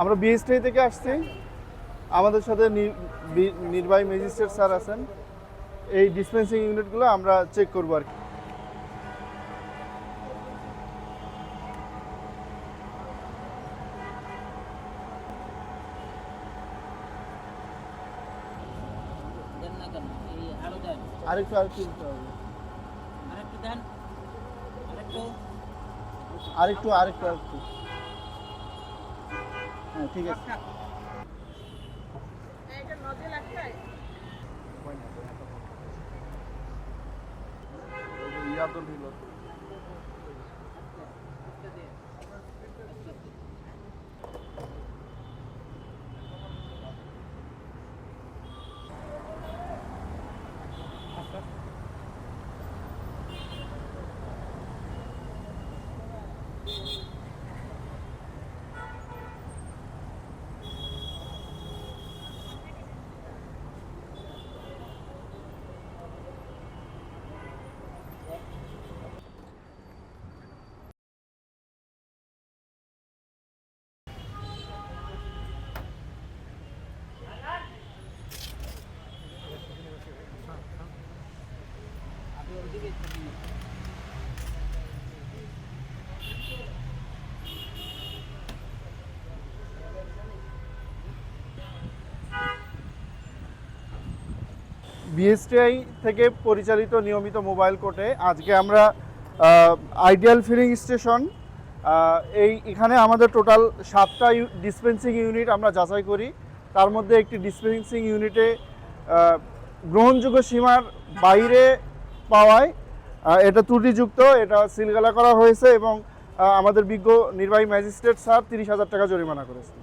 আমরা বিএসটি থেকে আসছি। আমাদের সাথে নির্বাহী ম্যাজিস্ট্রেট স্যার আছেন। এই ডিসপেন্সিং ইউনিটগুলো আমরা চেক করব আর কি। আরও আরেকটু আরেকটু দিতে হবে। আরেকটু দেন। আরেকটু। আরেকটু আরেকটু আরেকটু। হ্যাঁ ঠিক আছে। বিএসটিআই থেকে পরিচালিত নিয়মিত মোবাইল কোর্টে আজকে আমরা আইডিয়াল ফিলিং স্টেশন এই এখানে আমাদের টোটাল সাতটা ডিসপেন্সিং ইউনিট আমরা যাচাই করি। তার মধ্যে একটি ডিসপেন্সিং ইউনিটে গ্রহণযোগ্য সীমার বাইরে পাওয়ায় এটা ত্রুটিযুক্ত, এটা সিলগালা করা হয়েছে এবং আমাদের বিজ্ঞ নির্বাহী ম্যাজিস্ট্রেট স্যার তিরিশ হাজার টাকা জরিমানা করেছেন।